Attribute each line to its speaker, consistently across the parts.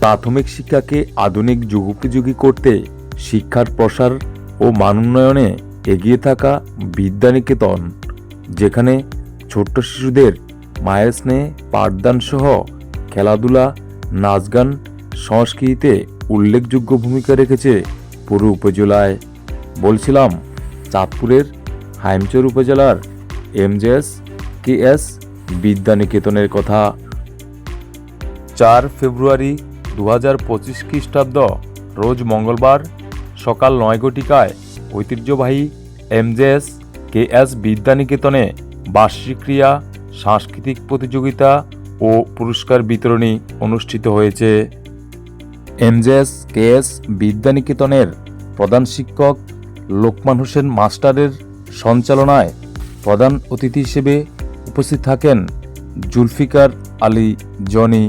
Speaker 1: প্রাথমিক শিক্ষাকে আধুনিক যুগোপযোগী করতে শিক্ষার প্রসার ও মানোন্নয়নে এগিয়ে থাকা বিদ্যানিকেতন, যেখানে ছোট্ট শিশুদের মায়ের স্নেহে পাঠদান সহ খেলাধুলা নাচ গান সংস্কৃতিতে উল্লেখযোগ্য ভূমিকা রেখেছে পুরো উপজেলায়। বলছিলাম, চাঁদপুরের হাইমচর উপজেলার এমজেএস কে এস বিদ্যানিকেতনের কথা। চার ফেব্রুয়ারি দু হাজার পঁচিশ খ্রিস্টাব্দ, রোজ মঙ্গলবার, সকাল নয় ঘটিকায় ঐতিহ্যবাহী এমজেএস কে এস বিদ্যানিকেতনে বার্ষিক ক্রিয়া সাংস্কৃতিক প্রতিযোগিতা ও পুরস্কার বিতরণী অনুষ্ঠিত হয়েছে। এমজেএস কে এস বিদ্যানিকেতনের প্রধান শিক্ষক লোকমান হোসেন মাস্টারের সঞ্চালনায় প্রধান অতিথি হিসেবে উপস্থিত থাকেন জুলফিকার আলী জনি,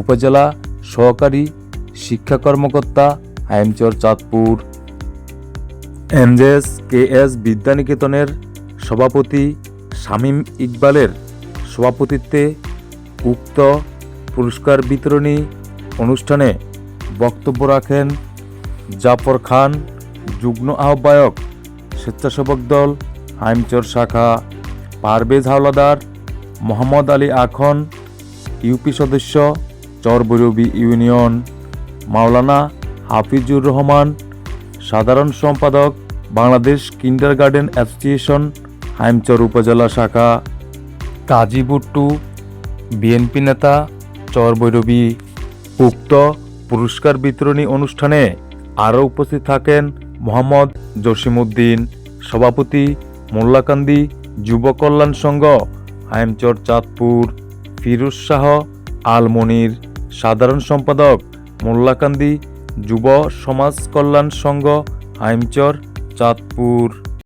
Speaker 1: উপজেলা সহকারী শিক্ষা কর্মকর্তা Haimchar Chandpur. MJS K S বিদ্যানিকেতনের সভাপতি শামীম ইকবালের সভাপতিত্বে উক্ত পুরস্কার বিতরণী অনুষ্ঠানে বক্তব্য রাখেন জাফর খান, যুগ্ম আহ্বায়ক, স্বেচ্ছাসেবক দল, হাইমচর শাখা, পারভেজ হাওলাদার, মোহাম্মদ আলী আখন, ইউপি সদস্য চরবৈরবী ইউনিয়ন। মাওলানা হাফিজুর রহমান, সাধারণ সম্পাদক, Bangladesh kindergarten association, Haimchar upazila শাখা। কাজী বুট্টু, বিএনপি নেতা চরবৈরবী উক্ত পুরস্কার বিতরণী অনুষ্ঠানে আরও উপস্থিত থাকেন মোহাম্মদ জসিমউদ্দিন সভাপতি মোল্লাকান্দি যুব কল্যাণ সংঘ, হাইমচর চাঁদপুর, ফিরোজ শাহ, আলমনির। সাধারণ সম্পাদক মোল্লাকান্দি যুব সমাজ কল্যাণ সংঘ হাইমচর চাঁদপুর।